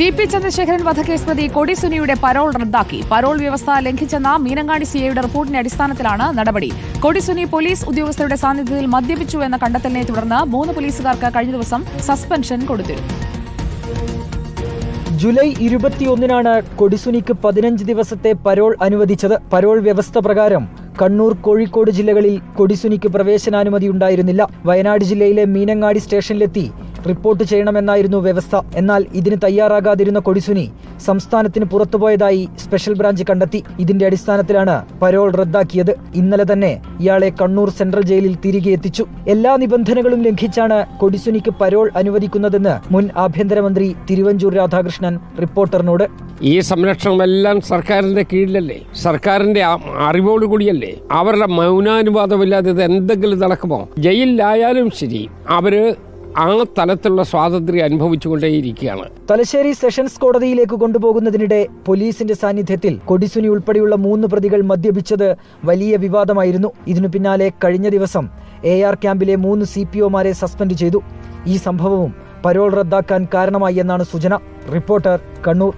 T P Chandrasekharan വധക്കേസ് പ്രതി കൊടിസുനിയുടെ parole റദ്ദാക്കി. Parole വ്യവസ്ഥ ലംഘിച്ചെന്ന മീനങ്ങാടി സിഐയുടെ റിപ്പോർട്ടിന്റെ അടിസ്ഥാനത്തിലാണ് നടപടി. കൊടിസുനി പോലീസ് ഉദ്യോഗസ്ഥരുടെ സാന്നിധ്യത്തിൽ മദ്യപിച്ചു എന്ന കണ്ടെത്തലിനെ തുടർന്ന് മൂന്ന് പോലീസുകാർക്ക് കഴിഞ്ഞ ദിവസം സസ്പെൻഷൻ കൊടുത്തിരുന്നു. ജൂലൈ ഇരുപത്തിയൊന്നിനാണ് കൊടിസുനിക്ക് പതിനഞ്ച് ദിവസത്തെ പരോൾ അനുവദിച്ചത്. പരോൾ വ്യവസ്ഥ പ്രകാരം കണ്ണൂർ കോഴിക്കോട് ജില്ലകളിൽ കൊടിസുനിക്ക് പ്രവേശനാനുമതി ഉണ്ടായിരുന്നില്ല. വയനാട് ജില്ലയിലെ മീനങ്ങാടി സ്റ്റേഷനിലെത്തി റിപ്പോർട്ട് ചെയ്യണമെന്നായിരുന്നു വ്യവസ്ഥ. എന്നാൽ ഇതിന് തയ്യാറാകാതിരുന്ന കൊടിസുനി സംസ്ഥാനത്തിന് പുറത്തുപോയതായി സ്പെഷ്യൽ ബ്രാഞ്ച് കണ്ടെത്തി. ഇതിന്റെ അടിസ്ഥാനത്തിലാണ് പരോൾ റദ്ദാക്കിയത്. ഇന്നലെ തന്നെ ഇയാളെ കണ്ണൂർ സെൻട്രൽ ജയിലിൽ തിരികെ എത്തിച്ചു. എല്ലാ നിബന്ധനകളും ലംഘിച്ചാണ് കൊടിസുനിക്ക് പരോൾ അനുവദിക്കുന്നതെന്ന് മുൻ ആഭ്യന്തരമന്ത്രി തിരുവഞ്ചൂർ രാധാകൃഷ്ണൻ റിപ്പോർട്ടറിനോട്. ഈ സംരക്ഷണമെല്ലാം സർക്കാരിന്റെ കീഴിലല്ലേ? സർക്കാരിന്റെ അറിവോടുകൂടിയല്ലേ അവരുടെ മൗനാനുവാദമില്ലാതെ എന്തെങ്കിലും നടക്കുമോ? ജയിലിലായാലും ശരി അവർ ആ തലത്തിലുള്ള സ്വാതന്ത്ര്യം അനുഭവിച്ചുകൊണ്ടേയിരിക്കുകയാണ്. തലശ്ശേരി സെഷൻസ് കോടതിയിലേക്ക് കൊണ്ടുപോകുന്നതിനിടെ പോലീസിന്റെ സാന്നിധ്യത്തിൽ കൊടിസുനി ഉൾപ്പെടെയുള്ള മൂന്ന് പ്രതികൾ മദ്യപിച്ചത് വലിയ വിവാദമായിരുന്നു. ഇതിനു പിന്നാലെ കഴിഞ്ഞ ദിവസം എ ആർ ക്യാമ്പിലെ മൂന്ന് സി പി ഒമാരെ സസ്പെൻഡ് ചെയ്തു. ഈ സംഭവവും പരോൾ റദ്ദാക്കാൻ കാരണമായി എന്നാണ് സൂചന. റിപ്പോർട്ടർ കണ്ണൂർ.